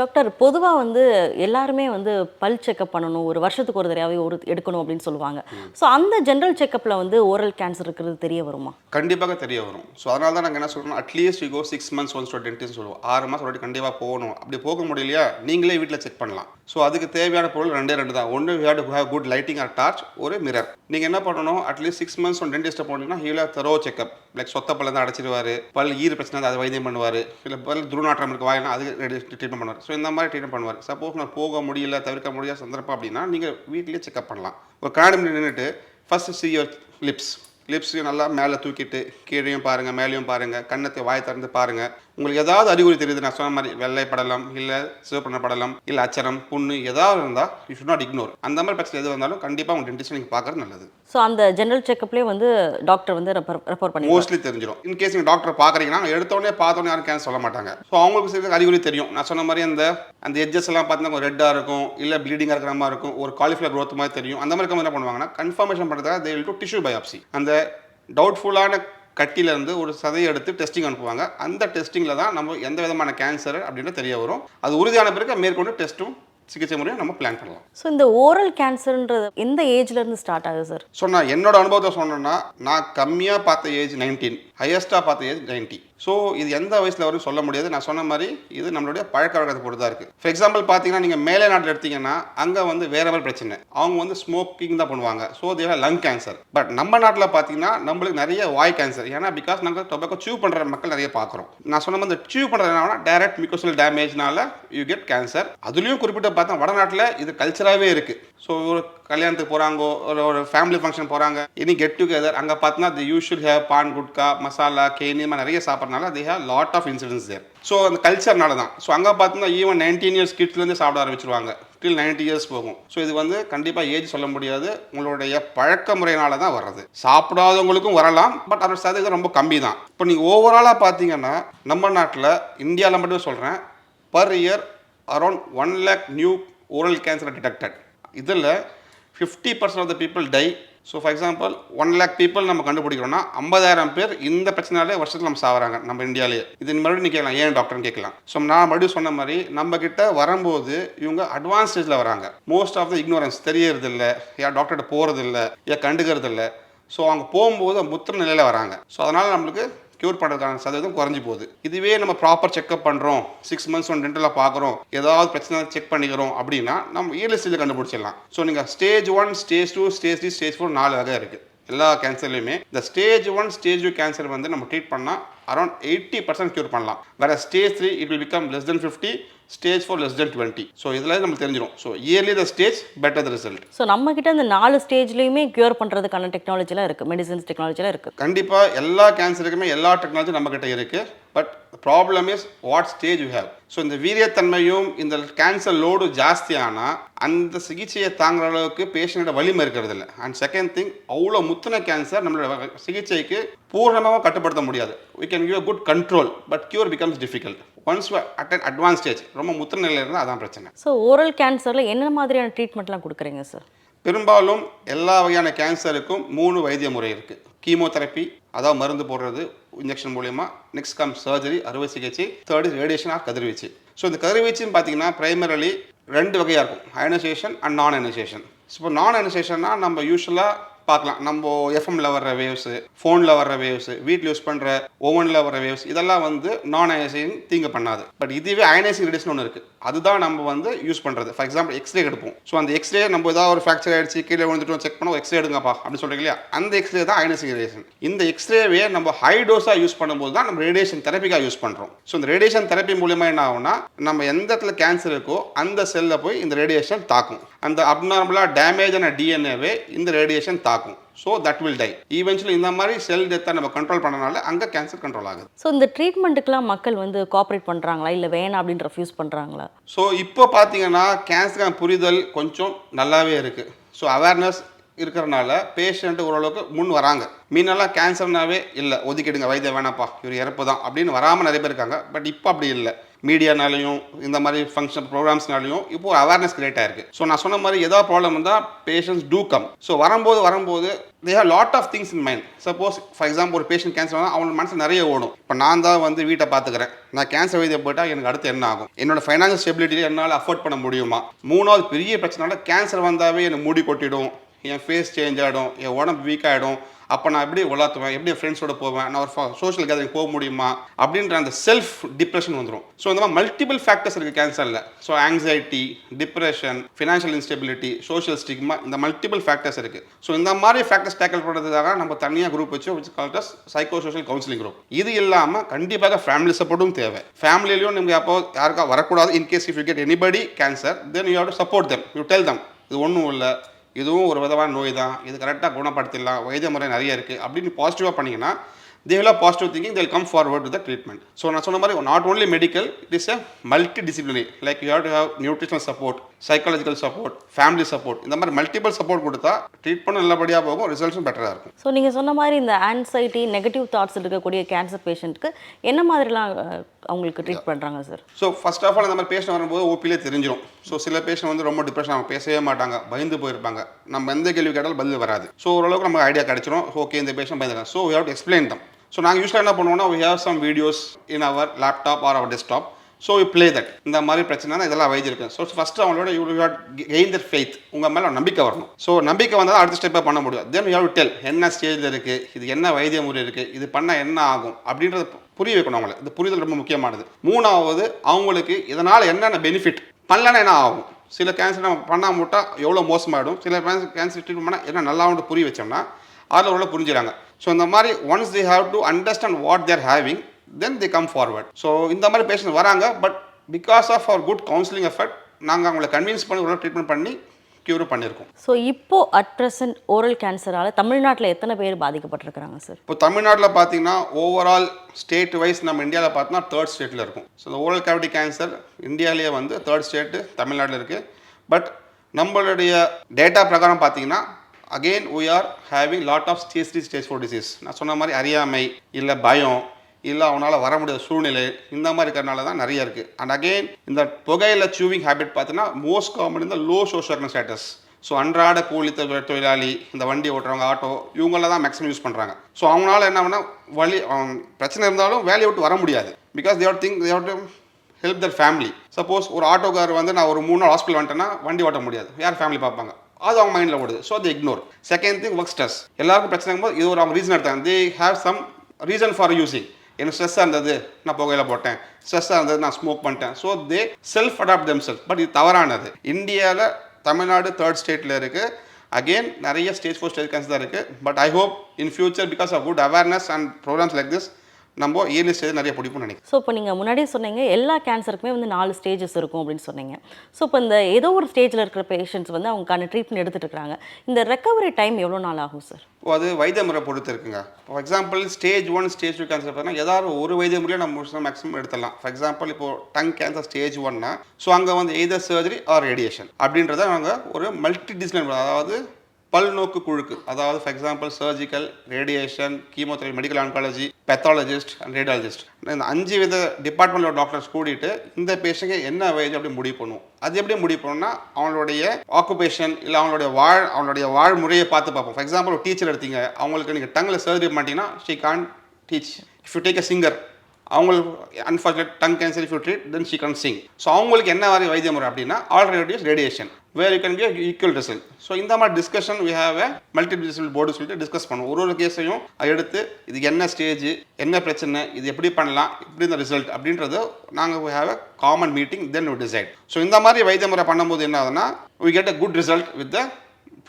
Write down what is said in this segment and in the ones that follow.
Doctor பொதுவாக வந்து எல்லாருமே வந்து பல் செக்கப் பண்ணணும் ஒரு வருஷத்துக்கு ஒரு தடவையாவே ஒரு எடுக்கணும் அப்படின்னு சொல்லுவாங்க. ஸோ அந்த ஜென்ரல் செக்கப்பில் வந்து ஓரல் கேன்சர் இருக்கிறது தெரிய வருமா? கண்டிப்பாக தெரிய வரும். ஸோ அதனால தான் நாங்கள் என்ன சொல்கிறோம் at least you go six months once ஒரு டென்டிஸ்ட் சொல்லுவோம். ஆறு மாதம் ஒரு கண்டிப்பாக போகணும். அப்படி போக முடியலையா நீங்களே வீட்டில் செக் பண்ணலாம். ஸோ அதுக்கு தேவையான பொருள் ரெண்டே ரெண்டு தான். ஒன்று you have to have good lighting or torch ஒரு மிரர் நீங்கள் என்ன பண்ணணும் at least six months one டென்டிஸ்ட்டை போனீங்கன்னா ஹீல தரோ செக்அப் லைக் சொத்த பல்ல தான் அடைச்சிடுவார் பல் ஈர பிரச்சனை அதை வைத்தியம் பண்ணுவார். இல்லை பல் துருநாற்றம் இருக்கு வாயினா அது ட்ரீட்மெண்ட் பண்ணுவார். ஸோ இந்த மாதிரி ட்ரீட்மெண்ட் பண்ணுவார். சப்போஸ் நான் போக முடியல தவிர்க்க முடியாத சந்தர்ப்பம் அப்படின்னா நீங்கள் வீட்டிலேயே செக்அப் பண்ணலாம். ஒரு கண்ணாடி நின்றுட்டு ஃபர்ஸ்ட் சி யுவர் லிப்ஸ் லிப்ஸையும் நல்லா மேலே தூக்கிட்டு கீழேயும் பாருங்கள் மேலேயும் பாருங்கள் கண்ணத்தை வாய் திறந்து பாருங்கள் உங்களுக்கு ஏதாவது அறிகுறி தெரியுது நான் சொன்ன மாதிரி வெள்ளை படலம் இல்லை சிவப்பு நிற படலம் இல்லை அச்சரம் புண்ணு ஏதாவது இருந்தால் யூ ஷுட் நாட் இக்னோர் அந்த மாதிரி பிரச்சனை எது வந்தாலும் கண்டிப்பாக உங்கள் டென்டிஸ்ட் நீங்கள் பார்க்கறது நல்லது. ஸோ அந்த ஜென்ரல் செக்கப்லேயே வந்து டாக்டர் வந்து ரெஃபர் பண்ணி மோஸ்ட்லி தெரிஞ்சிடும் இன் கேஸ் நீங்கள் டாக்டர் பார்க்குறீங்கன்னா எடுத்தோடனே பார்த்தோன்னே யாரும் கேன்சர் சொல்ல மாட்டாங்க. ஸோ அவங்களுக்கு சில அறிகுறி தெரியும். நான் சொன்ன மாதிரி அந்த அந்த எட்ஜஸ் எல்லாம் பார்த்தீங்கன்னா ரெட்டாக இருக்கும் இல்லை ப்ளீடிங்காக இருக்கிற மாதிரி இருக்கும் ஒரு காலிஃப்ளவர் growth மாதிரி தெரியும். அந்த மாதிரி என்ன பண்ணுவாங்கன்னா கன்ஃபர்மேஷன் பண்ணுறதுக்காக they will do tissue biopsy அந்த டவுட்ஃபுல்லான கட்டியிலேருந்து ஒரு சதையை எடுத்து டெஸ்டிங் அனுப்புவாங்க. அந்த டெஸ்டிங்கில் தான் நம்ம எந்த விதமான கேன்சர் அப்படின்னு தெரிய வரும். அது உறுதியான பிறகு மேற்கொண்டு டெஸ்ட்டும் சிகிச்சை முறையும் நம்ம பிளான் பண்ணலாம். ஸோ இந்த ஓரல் கேன்சர்ன்றது எந்த ஏஜ்ல இருந்து ஸ்டார்ட் ஆகுது சார் நான் என்னோட அனுபவத்தை சொன்னேன்னா நான் கம்மியாக பார்த்த ஏஜ் நைன்டீன் ஹையஸ்ட்டாக பார்த்த ஏஜ் நைன்ட்டி ஸோ இது எந்த வயசில் வரும் சொல்ல முடியாது. நான் சொன்ன மாதிரி இது நம்மளுடைய பழக்க வழக்கத்தை பொறுத்து தான் இருக்குது ஃபார் எக்ஸாம்பிள் பார்த்தீங்கன்னா நீங்கள் மேலே நாட்டில் எடுத்தீங்கன்னா அங்கே வந்து வேற மாதிரி பிரச்சனை. அவங்க வந்து ஸ்மோக்கிங் தான் பண்ணுவாங்க. ஸோ தேவ லங் கேன்சர் பட் நம்ம நாட்டில் பார்த்தீங்கன்னா நம்மளுக்கு நிறைய வாய் கேன்சர் ஏன்னா பிகாஸ் நாங்கள் டொபாக்கோ சூ பண்ணுற மக்கள் நிறைய பார்க்குறோம் நான் சொன்ன மாதிரி இந்த சூ பண்ணுறது என்னன்னா டைரக்ட் மிக்கோசல் டேமேஜ்னால யூ கெட் கேன்சர் அதுலேயும் குறிப்பிட்ட பார்த்தா வடநாட்டில் இது கல்ச்சராகவே இருக்குது ஸோ ஒரு கல்யாணத்துக்கு போகிறாங்க ஒரு ஒரு ஃபேமிலி ஃபங்க்ஷன் போகிறாங்க இனி கெட் டுகெதர் அங்கே பார்த்தீங்கன்னா the usual have paan gutka masala khaini மாதிரி நிறைய சாப்பிட்றனால the have lot of incidents there so அந்த கல்ச்சர்னால தான் ஸோ அங்கே பார்த்தீங்கன்னா ஈவன் நைன்டீன் இயர்ஸ் கிட்ஸ்லேருந்து சாப்பிட ஆரம்பிச்சிருவாங்க. டில் நைன்டி இயர்ஸ் போகும். ஸோ இது வந்து கண்டிப்பாக ஏஜ் சொல்ல முடியாது. உங்களுடைய பழக்க முறையினால தான் வர்றது. சாப்பிடாதவங்களுக்கும் வரலாம். பட் அதோட சதவீதம் ரொம்ப கம்மி தான் இப்போ நீங்கள் ஓவராலாக பார்த்தீங்கன்னா நம்ம நாட்டில் இந்தியாவில் மட்டும் சொல்கிறேன் per year around one lakh new oral cancer detected இதில் fifty percent of the people die so for example one lakh people நம்ம கண்டுபிடிக்கிறோம்னா ஐம்பதாயிரம் பேர் இந்த பிரச்சனாலே வருஷத்தில் நம்ம சாவறாங்க நம்ம இந்தியாவிலேயே இது மறுபடியும் நீ கேட்கலாம் ஏன் டாக்டர்னு கேட்கலாம் ஸோ நான் மறுபடியும் சொன்ன மாதிரி நம்ம கிட்ட வரும்போது இவங்க அட்வான்ஸ் ஸ்டேஜில் வராங்க. மோஸ்ட் ஆஃப் த இக்னோரன்ஸ் தெரியறது இல்லை ஏன் டாக்டர்கிட்ட போகிறது இல்லை ஏன் கண்டுக்கிறது இல்லை ஸோ அவங்க போகும்போது முத்திர நிலையில் வராங்க. ஸோ அதனால் நம்மளுக்கு க்யூர் பண்ணுறதுக்கான சதவீதம் குறைஞ்சி போகுது. இதுவே நம்ம ப்ராப்பர் செக்அப் பண்ணுறோம் சிக்ஸ் மந்த்ஸ் ஒன் டென்டலாக பார்க்குறோம். ஏதாவது பிரச்சனை செக் பண்ணிக்கிறோம் அப்படின்னா நம்ம இயர்லி கண்டுபிடிச்சிடலாம். ஸோ நீங்கள் stage one stage two stage three stage four நாலு வகை இருக்குது எல்லா கேன்சர்லையுமே இந்த stage one stage two cancer வந்து நம்ம ட்ரீட் பண்ணால் அரௌண்ட் எயிட்டி பர்சன்ட் க்யூர் பண்ணலாம். வேறு stage three it will become less than fifty stage four less than twenty so இதில் நமக்கு தெரிஞ்சிடும் so early the stage better the result so நம்ம கிட்ட இந்த நாலு ஸ்டேஜ்லேயுமே க்யூர் பண்ணுறதுக்கான டெக்னாலஜிலாம் இருக்குது மெடிசன்ஸ் டெக்னாலஜிலாம் இருக்குது கண்டிப்பாக எல்லா கேன்சருக்குமே எல்லா டெக்னாலஜி நம்மக்கிட்ட இருக்குது but problem is what stage you have so இந்த வீரியத்தன்மையும் இந்த கேன்சர் லோடு ஜாஸ்தியானால் அந்த சிகிச்சையை தாங்குற அளவுக்கு பேஷண்ட்டோட வலிமை இருக்கிறது இல்லை. அண்ட் செகண்ட் திங் அவ்வளோ முத்தின கேன்சர் நம்மளோட சிகிச்சைக்கு பூர்ணமாக கட்டுப்படுத்த முடியாது. We can give a good control but cure becomes difficult once at advance stage ரொம்ப முத்தின நிலையில் இருந்தால் அதான் பிரச்சனை. ஸோ ஓரல் கேன்சரில் என்ன மாதிரியான ட்ரீட்மெண்ட்லாம் கொடுக்குறீங்க சார் பெரும்பாலும் எல்லா வகையான கேன்சருக்கும் மூணு வைத்திய முறை இருக்குது கீமோதெரப்பி அதாவது மருந்து போடுறது இன்ஜெக்ஷன் மூலயமா. நெக்ஸ்ட் கம் சர்ஜரி அறுவை சிகிச்சை தேர்ட் ரேடியேஷன் ஆர் கதிர்வீச்சு. ஸோ இந்த கதிர்வீச்சுன்னு பார்த்தீங்கன்னா பிரைமரலி ரெண்டு வகையாக இருக்கும். அயனைசேஷன் அண்ட் நான் அயனைசேஷன் இப்போ நான் அயனைசேஷன்னா நம்ம யூஸ்வலாக பார்க்கலாம். நம்ம எஃப்எம்ல வர்ற வேவ்ஸு ஃபோனில் வர்ற வேவ்ஸு வீட்டில் யூஸ் பண்ணுற ஓவனில் வர்ற வேவ்ஸ் இதெல்லாம் வந்து நான் அயனைசிங் தீங்கு பண்ணாது. பட் இதுவே அயனைசிங் ரேடியேஷன் ஒன்று இருக்குது அதுதான் நம்ம வந்து யூஸ் பண்ணுறது ஃபார் எக்ஸாம்பிள் எக்ஸ்ரே எடுப்போம். ஸோ அந்த எக்ஸ்ரே நம்ம ஏதாவது ஒரு ஃப்ராக்சர் ஆயிடுச்சு கீழே விழுந்துட்டோம் செக் பண்ணோம் எக்ஸ்ரே எடுங்கப்பா அப்படின்னு சொல்கிறீங்க இல்லையா? அந்த எக்ஸ்ரே தான் அயனைசிங் ரேடியேஷன் இந்த எக்ஸ்ரேவே நம்ம ஹை டோஸாக யூஸ் பண்ணும்போது தான் நம்ம ரேடியேஷன் தெரப்பிக்காக யூஸ் பண்ணுறோம் ஸோ இந்த ரேடியேஷன் தெரப்பி மூலியமாக என்ன ஆகும்னா நம்ம எந்த இடத்துல கேன்சர் இருக்கோ அந்த செல்லில் போய் இந்த ரேடியேஷன் தாக்கும். அந்த அப்நார்மலாக டேமேஜ் டிஎன்ஏவே இந்த ரேடியேஷன் தாக்கும். So that will die eventually இந்த மாதிரி செல் டெத்தை நம்ம கண்ட்ரோல் பண்ணனால அங்கே கேன்சர் கண்ட்ரோல் ஆகுது. ஸோ இந்த ட்ரீட்மெண்ட்டுக்கெலாம் மக்கள் வந்து கோஆப்ரேட் பண்ணுறாங்களா இல்லை வேணாம் அப்படின்னு ரெஃப்யூஸ் பண்ணுறாங்களா ஸோ இப்போ பார்த்தீங்கன்னா கேன்சருக்கான புரிதல் கொஞ்சம் நல்லாவே இருக்குது ஸோ அவேர்னஸ் இருக்கிறனால பேஷண்ட் ஓரளவுக்கு முன் வராங்க. மீனெல்லாம் கேன்சர்னாவே இல்லை ஒதுக்கிடுங்க வைத்தியம் வேணாப்பா இவர் இறப்பு தான் அப்படின்னு வராமல் நிறைய பேர் இருக்காங்க. பட் இப்போ அப்படி இல்லை. மீடியானாலையும் இந்த மாதிரி ஃபங்க்ஷன் ப்ரோக்ராம்ஸ்னாலையும் இப்போ ஒரு அவேர்னஸ் கிரியேட் ஆயிருக்கு. ஸோ நான் சொன்ன மாதிரி ஏதாவது ப்ராப்ளம் இருந்தால் பேஷண்ட்ஸ் டூ கம் ஸோ வரும்போது வரும்போது they have lot of things in mind suppose for example ஒரு பேஷண்ட் கேன்சர் வந்தால் அவங்க மனசு நிறைய ஓடும். இப்போ நான் தான் வந்து வீட்டை பார்த்துக்கிறேன். நான் கேன்சர் வைத்திய போயிட்டால் எனக்கு அடுத்து என்ன ஆகும்? என்னோட ஃபைனான்சியல் ஸ்டெபிலிட்டியில் என்னால் அஃபோர்ட் பண்ண முடியுமா? மூணாவது பெரிய பிரச்சனைனால கேன்சர் வந்தாவே எனக்கு மூடி கொட்டிடும். என் ஃபேஸ் சேஞ்ச் ஆகிடும் என் உடம்பு வீக் ஆகிடும் அப்போ நான் எப்படி உலாத்துவேன்? எப்படி என் ஃப்ரெண்ட்ஸோட போவேன்? நான் ஒரு சோஷியல் கேதரிங் போக முடியுமா? அப்படின்ற அந்த செல்ஃப் டிப்ரெஷன் வந்துடும் ஸோ இந்த மாதிரி மல்டிபிள் ஃபேக்டர்ஸ் இருக்குது கேன்சரில் so anxiety depression financial instability social stigma இந்த மல்டிபிள் ஃபேக்டர்ஸ் இருக்குது ஸோ இந்த மாதிரி ஃபேக்டர்ஸ் டேக்கிள் பண்ணுறதுக்காக நம்ம தனியாக குரூப் வச்சு வச்சு called as psycho social counselling group இது இல்லாமல் கண்டிப்பாக ஃபேமிலி சப்போர்ட்டும் தேவை. ஃபேமிலியிலையும் நீங்கள் அப்போ யாருக்கா வரக்கூடாது. In case if you get anybody cancer then you have to support them you tell them இது ஒன்றும் இல்லை. இதுவும் ஒரு விதமான நோய் தான். இது கரெக்டாக குணப்படுத்திடலாம். வைத்திய முறை நிறைய இருக்குது அப்படின்னு பாசிட்டிவாக பண்ணிங்கன்னா they positive thinking they'll come forward to the treatment so நான் சொன்ன மாதிரி not only medical it is a multi disciplinary like you have to have nutritional support psychological support family support இந்த மாதிரி மல்டிபிள் சப்போர்ட் கொடுத்தா treatment நல்லபடியாக போகும் ரிசல்ட்ஸும் பெட்டராக இருக்கும். ஸோ நீங்கள் சொன்ன மாதிரி இந்த ஆன்சைட்டி நெகட்டிவ் தாட்ஸ் இருக்கக்கூடிய கேன்சர் பேஷண்ட்டுக்கு என்ன மாதிரிலாம் அவங்களுக்கு ட்ரீட் பண்ணுறாங்க sir so first of all இந்த மாதிரி பேஷண்ட் வரும்போது ஓபிலே தெரிஞ்சிடும் ஸோ சில பேஷண்ட் வந்து ரொம்ப டிப்ரெஷன் அவங்க பேசவே மாட்டாங்க பயந்து போயிருப்பாங்க. நம்ம எந்த கேள்வி கேட்டாலும் பதில் வராது. ஸோ ஓரளவுக்கு நமக்கு ஐடியா கிடைச்சிரும். ஓகே இந்த patient பயந்துருக்காங்க so have to explain them. So நாங்கள் யூஸ்வலாக என்ன பண்ணுவோம்னா we have some videos in our laptop or our desktop so you play that இந்த மாதிரி பிரச்சனை இதெல்லாம் வைத்திருக்கேன் ஸோ ஃபஸ்ட்டு அவங்களோட you had gain that faith உங்கள் மேலே நம்பிக்கை வரணும். ஸோ நம்பிக்கை வந்தால் அடுத்த ஸ்டெப்பாக பண்ண முடியும் தென் யூ ஹேவ் டெல் என்ன ஸ்டேஜில் இருக்குது இது என்ன வைத்திய முறை இருக்குது இது பண்ணால் என்ன ஆகும்? அப்படின்றத புரிய வைக்கணும் அவங்களை. இந்த புரிதல் ரொம்ப முக்கியமானது. மூணாவது அவங்களுக்கு இதனால் என்னென்ன பெனிஃபிட் பண்ணலன்னா என்ன ஆகும்? சில கேன்சர் நம்ம பண்ணாம எவ்வளோ மோசமாகிடும் சில கேன்சர் ட்ரீட்மெண்ட் பண்ணால் என்ன நல்லா புரிய வச்சோம்னா அதில் உள்ள புரிஞ்சுறாங்க ஸோ இந்த மாதிரி once they have to understand what they're having then they come forward so இந்த மாதிரி பேஷண்ட் வராங்க but because of our good counselling effort நாங்கள் அவங்களை கன்வின்ஸ் பண்ணி உள்ள ட்ரீட்மெண்ட் பண்ணி க்யூர் பண்ணியிருக்கோம். ஸோ இப்போ அட் ப்ரெசன்ட் ஓரல் கேன்சரால் தமிழ்நாட்டில் எத்தனை பேர் பாதிக்கப்பட்டிருக்கிறாங்க சார் இப்போ தமிழ்நாட்டில் பார்த்தீங்கன்னா ஓவரால் ஸ்டேட் வைஸ் நம்ம இந்தியாவில் பார்த்தோன்னா தேர்ட் ஸ்டேட்டில் இருக்கும். ஸோ இந்த ஓரல் கேவிட்டி கேன்சர் இந்தியாவிலேயே வந்து தேர்ட் ஸ்டேட்டு தமிழ்நாட்டில் இருக்குது பட் நம்மளுடைய டேட்டா பிரகாரம் பார்த்தீங்கன்னா again we are having lot of stage three stage four disease நான் சொன்ன மாதிரி அறியாமை இல்லை பயம் இல்லை அவனால் வர முடியாத சூழ்நிலை இந்த மாதிரி இருக்கிறனால தான் நிறைய இருக்குது அண்ட் அகெயின் இந்த புகையில சூவிங் ஹேபிட் பார்த்தீங்கன்னா மோஸ்ட் காமன் இந்த லோ சோஷியல் ஸ்டேட்டஸ் ஸோ அன்றாட கூலி தொழிலாளி இந்த வண்டி ஓட்டுறவங்க ஆட்டோ இவங்கள தான் மேக்ஸிமம் யூஸ் பண்ணுறாங்க ஸோ அவங்களால என்ன பண்ணால் வழி அவன் பிரச்சனை இருந்தாலும் வேலையை விட்டு வர முடியாது. Because they think they to help their family suppose ஒரு ஆட்டோக்கார் வந்து நான் ஒரு மூணு நாள் ஹாஸ்பிட்டல் வந்துட்டேன்னா வண்டி ஓட்ட முடியாது. யார் ஃபேமிலி பார்ப்பாங்க? அது அவங்க மைண்டில் ஓடுது. ஸோ அது ignore second thing work stress எல்லாருக்கும் பிரச்சனை போது இது ஒரு அவங்க ரீசன் எடுத்தாங்க. They have some reason for using எனக்கு ஸ்ட்ரெஸ்ஸாக இருந்தது நான் புகையில போட்டேன். ஸ்ட்ரெஸ்ஸாக இருந்தது நான் ஸ்மோக் பண்ணிட்டேன். So they self adapt them self but இது தவறானது. இந்தியாவில் தமிழ்நாடு தேர்ட் ஸ்டேட்டில் இருக்குது அகெயின் நிறைய ஸ்டேஜ் ஃபோர் ஸ்டேஜ் கேன்சர் தான் இருக்குது but I hope in future because of good awareness and programmes like this நம்ம இயர்லி ஸ்டேஜ் நிறைய பிடிப்போம்னு நினைக்கிறேன். ஸோ இப்போ நீங்கள் முன்னாடியே சொன்னீங்க எல்லா கேன்சருக்குமே வந்து நாலு ஸ்டேஜஸ் இருக்கும் அப்படின்னு சொன்னீங்க. ஸோ இப்போ இந்த ஏதோ ஒரு ஸ்டேஜில் இருக்கிற பேஷண்ட்ஸ் வந்து அவங்களுக்கான ட்ரீட்மெண்ட் எடுத்துட்டு இருக்காங்க. இந்த ரெக்கவரி டைம் எவ்வளோ நாள் ஆகும் சார் இப்போ அது வைத்திய முறை பொறுத்து இருக்குங்க. For example stage one stage two cancer பார்த்தீங்கன்னா ஏதாவது ஒரு வைத்திய முறையை நம்ம மேக்ஸிமம் எடுத்துடலாம். ஃபார் எக்ஸாம்பிள் இப்போ டங் கேன்சர் ஸ்டேஜ் ஒன்னா ஸோ அங்கே வந்து எய்தர் சர்ஜரி ஆர் ரேடியேஷன் அப்படின்றத நாங்கள் ஒரு மல்டி டிசிப்ளின் அதாவது பல்நோக்கு குழுக்கு. அதாவது for example surgical radiation chemotherapy medical oncology pathologist and radiologist இந்த அஞ்சு வித டிபார்ட்மெண்ட்டில் டாக்டர்ஸ் கூட்டிட்டு இந்த பேஷண்ட்க்கு என்ன வயது அப்படி முடிவு பண்ணுவோம் அது எப்படி முடிவு பண்ணணும்னா அவங்களுடைய ஆக்குபேஷன் இல்லை அவங்களுடைய வாழ் அவங்களுடைய வாழ்முறையை பார்த்து பார்ப்போம். ஃபார் எக்ஸாம்பிள் ஒரு டீச்சர் எடுத்தீங்க. அவங்களுக்கு நீங்கள் டங்கில் சர்ஜரி பண்ணிட்டீங்கன்னா she can't teach if you take a singer அவங்களுக்கு unfortunate tongue cancer if you treat then she can sing so அவங்களுக்கு என்ன மாதிரி வைத்திய முறை அப்படின்னா already radiation where you can get equal result so இந்த மாதிரி discussion we have a multiple board சொல்லிட்டு டிஸ்கஸ் பண்ணுவோம். ஒரு ஒரு கேஸையும் எடுத்து இது என்ன ஸ்டேஜ் என்ன பிரச்சனை இது எப்படி பண்ணலாம் இப்படி இந்த ரிசல்ட் அப்படின்றது நாங்கள் we have a common meeting then we decide so இந்த மாதிரி வைத்திய முறை பண்ணும்போது என்ன ஆகுதுன்னா we get a good result with the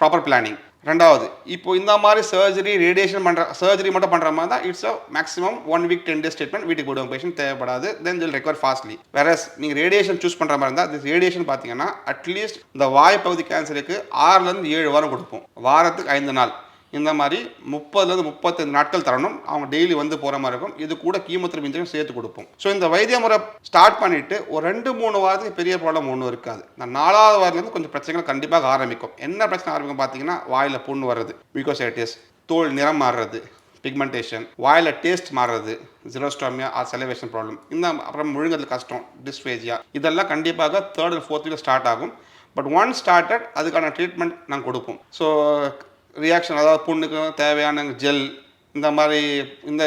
proper planning ரெண்டாவது இப்போ இந்த மாதிரி சர்ஜரி ரேடியேஷன் பண்ணுற சர்ஜரி மட்டும் பண்ணுற மாதிரி தான் it's a maximum one week ten days treatment வீட்டுக்கு போடுவோம் பேஷண்ட் தேவைப்படாது. தென் வில் ரெக்வர் ஃபாஸ்ட்லி வேற நீங்கள் ரேடியேஷன் சூஸ் பண்ணுற மாதிரி இருந்தால் இது ரேடியேஷன் பார்த்தீங்கன்னா அட்லீஸ்ட் இந்த வாய் பகுதி கேன்சருக்கு ஆறுலேருந்து ஏழு வாரம் கொடுப்போம் வாரத்துக்கு ஐந்து நாள். இந்த மாதிரி முப்பதுலேருந்து முப்பத்தஞ்சு நாட்கள் தரணும். அவங்க டெய்லி வந்து போகிற மாதிரி இருக்கும். இது கூட கீமோதெரபி இன்ஜெக்ஷன் சேர்த்து கொடுப்போம். ஸோ இந்த வைத்திய முறை ஸ்டார்ட் பண்ணிட்டு ஒரு ரெண்டு மூணு வாரத்துக்கு பெரிய ப்ராப்ளம் ஒன்றும் இருக்காது. இந்த நாலாவது வாரத்துலேருந்து கொஞ்சம் பிரச்சனைகள் கண்டிப்பாக ஆரம்பிக்கும். என்ன பிரச்சனை ஆரம்பிக்கும் பார்த்தீங்கன்னா வாயில் புண்ணு வர்றது மியூகோசைட்டிஸ் தோல் நிறம் மாறுறது பிக்மெண்டேஷன் வாயில் டேஸ்ட் மாறுறது ஜிரோஸ்டாமியா ஆர் செலவேஷன் ப்ராப்ளம் இந்த அப்புறம் முழுங்கிறது கஷ்டம் டிஸ்பேஜியா இதெல்லாம் கண்டிப்பாக third and fourth week start ஆகும். பட் ஒன் ஸ்டார்டட் அதுக்கான ட்ரீட்மெண்ட் நாங்கள் கொடுப்போம். ஸோ ரியாக்ஷன் அதாவது புண்ணுக்கும் தேவையான ஜெல் இந்த மாதிரி இந்த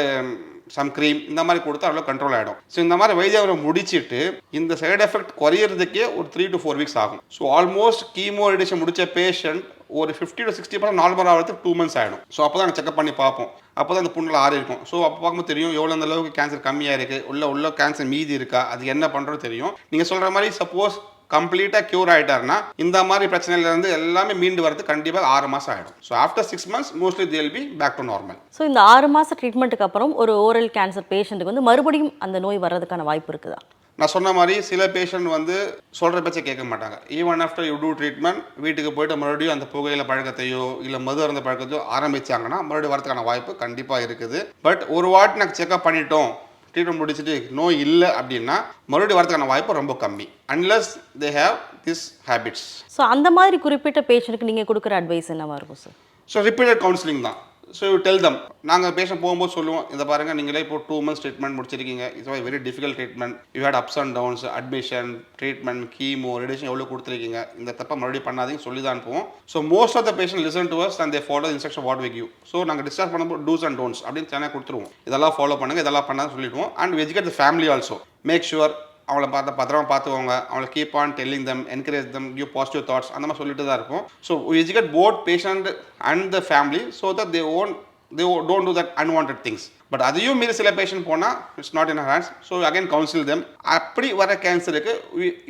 சம் க்ரீம் இந்த மாதிரி கொடுத்தா அவ்வளோ கண்ட்ரோல் ஆகிடும் ஸோ இந்த மாதிரி வைத்தியவரை முடிச்சிட்டு இந்த சைடு எஃபெக்ட் குறையிறதுக்கே ஒரு த்ரீ டு ஃபோர் வீக்ஸ் ஆகும். ஸோ ஆல்மோஸ்ட் கீமோ ரெடிஷன் முடிச்ச பேஷண்ட் ஒரு fifty to sixty percent normal ஆகிறதுக்கு டூ மந்த்ஸ் ஆகிடும் ஸோ அப்போ தான் செக்அப் பண்ணி பார்ப்போம். அப்போ தான் அந்த புண்ணில் ஆறி இருக்கும். ஸோ அப்போ பார்க்கும்போது தெரியும் எவ்வளோ அந்த அளவுக்கு கேன்சர் கம்மியாக இருக்குது உள்ள உள்ள கேன்சர் மீதி இருக்கா அது என்ன பண்ணுறது தெரியும். நீங்கள் சொல்கிற மாதிரி சப்போஸ் கம்ப்ளீட்டாக க்யூர் ஆகிட்டாருன்னா இந்த மாதிரி பிரச்சனையிலேருந்து எல்லாமே மீண்டு வரது கண்டிப்பாக ஆறு மாதம் ஆகிடும் so after six months mostly they'll be back to normal so இந்த ஆறு மாத ட்ரீட்மெண்ட்டுக்கு அப்புறம் ஒரு ஓரல் கேன்சர் பேஷண்ட்டுக்கு வந்து மறுபடியும் அந்த நோய் வர்றதுக்கான வாய்ப்பு இருக்குதா? நான் சொன்ன மாதிரி சில பேஷண்ட் வந்து சொல்கிற பேச்சை கேட்க மாட்டாங்க. Even after you do treatment வீட்டுக்கு போயிட்டு மறுபடியும் அந்த புகையில பழக்கத்தையோ இல்லை மது அருந்த பழக்கத்தையோ ஆரம்பிச்சாங்கன்னா மறுபடியும் வரதுக்கான வாய்ப்பு கண்டிப்பாக இருக்குது. பட் ஒரு வாட்டி நாங்கள் செக்அப் பண்ணிட்டோம் ட்ரீட்மெண்ட் முடிச்சுட்டு நோய் இல்லை அப்படின்னா மறுபடியும் வரதுக்கான வாய்ப்பு ரொம்ப கம்மி. Unless they have this habits so அந்த மாதிரி குறிப்பிட்ட பேஷண்ட்டுக்கு நீங்கள் கொடுக்குற அட்வைஸ் என்னவா இருக்கும் சார் ஸோ ரிப்பீட்டட் கவுன்சிலிங் தான். ஸோ யூ டெல் தம் நாங்கள் பேச போகும்போது சொல்லுவோம் இதை பாருங்க நீங்களே இப்போ டூ மந்த்ஸ் ட்ரீட்மெண்ட் முடிச்சிருக்கீங்க. It's very difficult treatment you had ups and downs admission treatment chemo radiation எவ்வளோ கொடுத்துருக்கீங்க. இந்த தப்பை மறுபடியும் பண்ணாதீங்க சொல்லி தான் அனுப்புவோம் so most of the patient listen to us and they follow instruction what we give you so நாங்கள் டிஸ்கஸ் பண்ணும்போது டூஸ் அண்ட் டோன்ஸ் அப்படின்னு தனியாக கொடுத்துருவோம். இதெல்லாம் ஃபாலோ பண்ணுங்க இதெல்லாம் பண்ணாத சொல்லிடுவோம். And educate the family also make sure அவளை பார்த்து பத்திரமா பார்த்துக்கோங்க. அவங்கள keep on telling them encourage them give positive thoughts அந்த மாதிரி சொல்லிட்டு தான் இருக்கும். So educate both patient and the family so that they won't they don't do that unwanted things but அதையும் மீறி சில பேஷண்ட் போனால் it's not in hands so again counsel them அப்படி வர கேன்சருக்கு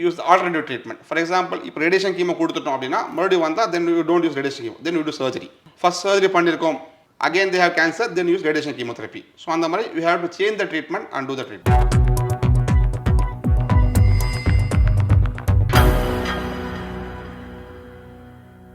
use alternative treatment for example இப்போ radiation chemo கொடுத்துட்டோம் அப்படின்னா மறுபடியும் வந்தால் then you don't use radiation chemo then you do surgery first surgery பண்ணியிருக்கோம் again they have cancer then use radiation chemotherapy so அந்த மாதிரி you have to change the treatment and do the treatment